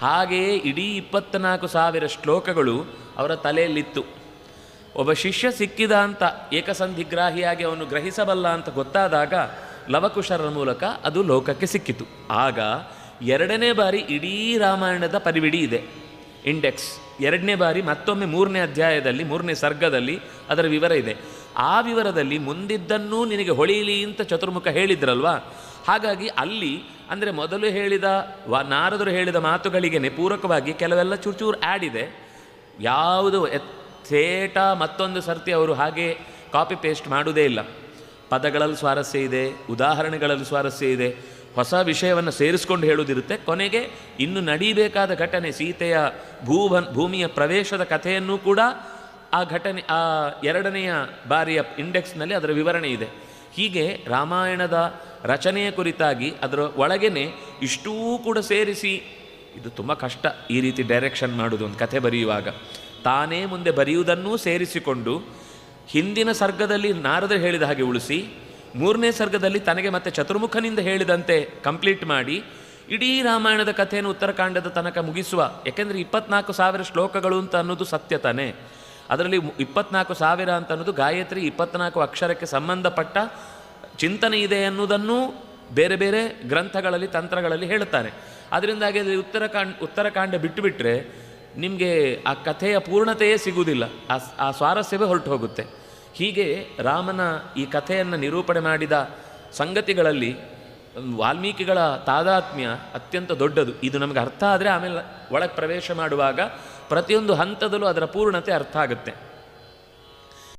ಹಾಗೆಯೇ ಇಡೀ ಇಪ್ಪತ್ನಾಲ್ಕು ಸಾವಿರ ಶ್ಲೋಕಗಳು ಅವರ ತಲೆಯಲ್ಲಿತ್ತು. ಒಬ್ಬ ಶಿಷ್ಯ ಸಿಕ್ಕಿದ ಅಂತ ಏಕಸಂಧಿಗ್ರಾಹಿಯಾಗಿ ಅವನು ಗ್ರಹಿಸಬಲ್ಲ ಅಂತ ಗೊತ್ತಾದಾಗ ಲವಕುಶರ ಮೂಲಕ ಅದು ಲೋಕಕ್ಕೆ ಸಿಕ್ಕಿತು. ಆಗ ಎರಡನೇ ಬಾರಿ ಇಡೀ ರಾಮಾಯಣದ ಪರಿವಿಡಿ ಇದೆ. ಇಂಡೆಕ್ಸ್ ಎರಡನೇ ಬಾರಿ ಮತ್ತೊಮ್ಮೆ ಮೂರನೇ ಅಧ್ಯಾಯದಲ್ಲಿ, ಮೂರನೇ ಸರ್ಗದಲ್ಲಿ ಅದರ ವಿವರ ಇದೆ. ಆ ವಿವರದಲ್ಲಿ ಮುಂದಿದ್ದನ್ನೂ ನಿನಗೆ ಹೊಳೆಯಲಿ ಅಂತ ಚತುರ್ಮುಖ ಹೇಳಿದ್ರಲ್ವಾ? ಹಾಗಾಗಿ ಅಲ್ಲಿ ಅಂದರೆ ಮೊದಲು ಹೇಳಿದ ವ ನಾರದರು ಹೇಳಿದ ಮಾತುಗಳಿಗೆ ಪೂರಕವಾಗಿ ಕೆಲವೆಲ್ಲ ಚೂರು ಚೂರು ಆ್ಯಡ್ ಇದೆ. ಯಾವುದು ಥೇಟ ಮತ್ತೊಂದು ಸರ್ತಿ ಅವರು ಹಾಗೆ ಕಾಪಿ ಪೇಸ್ಟ್ ಮಾಡುವುದೇ ಇಲ್ಲ. ಪದಗಳಲ್ಲಿ ಸ್ವಾರಸ್ಯ ಇದೆ, ಉದಾಹರಣೆಗಳಲ್ಲಿ ಸ್ವಾರಸ್ಯ ಇದೆ. ಹೊಸ ವಿಷಯವನ್ನು ಸೇರಿಸ್ಕೊಂಡು ಹೇಳುವುದಿರುತ್ತೆ. ಕೊನೆಗೆ ಇನ್ನು ನಡೀಬೇಕಾದ ಘಟನೆ ಸೀತೆಯ ಭೂಭನ್ ಭೂಮಿಯ ಪ್ರವೇಶದ ಕಥೆಯನ್ನು ಕೂಡ ಆ ಘಟನೆ ಆ ಎರಡನೆಯ ಬಾರಿಯ ಇಂಡೆಕ್ಸ್ನಲ್ಲಿ ಅದರ ವಿವರಣೆ ಇದೆ. ಹೀಗೆ ರಾಮಾಯಣದ ರಚನೆಯ ಕುರಿತಾಗಿ ಅದರ ಒಳಗೇನೆ ಇಷ್ಟೂ ಕೂಡ ಸೇರಿಸಿ, ಇದು ತುಂಬ ಕಷ್ಟ ಈ ರೀತಿ ಡೈರೆಕ್ಷನ್ ಮಾಡೋದು ಒಂದು ಕಥೆ ಬರೆಯುವಾಗ. ತಾನೇ ಮುಂದೆ ಬರೆಯುವುದನ್ನೂ ಸೇರಿಸಿಕೊಂಡು ಹಿಂದಿನ ಸರ್ಗದಲ್ಲಿ ನಾರದರು ಹೇಳಿದ ಹಾಗೆ ಉಳಿಸಿ, ಮೂರನೇ ಸರ್ಗದಲ್ಲಿ ತನಗೆ ಮತ್ತೆ ಚತುರ್ಮುಖನಿಂದ ಹೇಳಿದಂತೆ ಕಂಪ್ಲೀಟ್ ಮಾಡಿ, ಇಡೀ ರಾಮಾಯಣದ ಕಥೆಯನ್ನು ಉತ್ತರಕಾಂಡದ ತನಕ ಮುಗಿಸುವ, ಯಾಕೆಂದರೆ ಇಪ್ಪತ್ನಾಲ್ಕು ಸಾವಿರ ಶ್ಲೋಕಗಳು ಅಂತ ಅನ್ನೋದು ಸತ್ಯ ತಾನೇ. ಅದರಲ್ಲಿ ಇಪ್ಪತ್ನಾಲ್ಕು ಸಾವಿರ ಅಂತ ಅನ್ನೋದು ಗಾಯತ್ರಿ, ಇಪ್ಪತ್ನಾಲ್ಕು ಅಕ್ಷರಕ್ಕೆ ಸಂಬಂಧಪಟ್ಟ ಚಿಂತನೆ ಇದೆ ಅನ್ನೋದನ್ನು ಬೇರೆ ಬೇರೆ ಗ್ರಂಥಗಳಲ್ಲಿ, ತಂತ್ರಗಳಲ್ಲಿ ಹೇಳುತ್ತಾರೆ. ಅದರಿಂದಾಗಿ ಅದು ಉತ್ತರಕಾಂಡ ಉತ್ತರಕಾಂಡ ಬಿಟ್ಟುಬಿಟ್ರೆ ನಿಮಗೆ ಆ ಕಥೆಯ ಪೂರ್ಣತೆಯೇ ಸಿಗುವುದಿಲ್ಲ. ಆ ಆ ಸ್ವಾರಸ್ಯವೇ ಹೊರಟು ಹೋಗುತ್ತೆ ಹೀಗೆ ರಾಮನ ಈ ಕಥೆಯನ್ನು ನಿರೂಪಣೆ ಮಾಡಿದ ಸಂಗತಿಗಳಲ್ಲಿ ವಾಲ್ಮೀಕಿಗಳ ತಾದಾತ್ಮ್ಯ ಅತ್ಯಂತ ದೊಡ್ಡದು. ಇದು ನಮಗೆ ಅರ್ಥ ಆದರೆ ಆಮೇಲೆ ಒಳಗೆ ಪ್ರವೇಶ ಮಾಡುವಾಗ ಪ್ರತಿಯೊಂದು ಹಂತದಲ್ಲೂ ಅದರ ಪೂರ್ಣತೆ ಅರ್ಥ ಆಗುತ್ತೆ.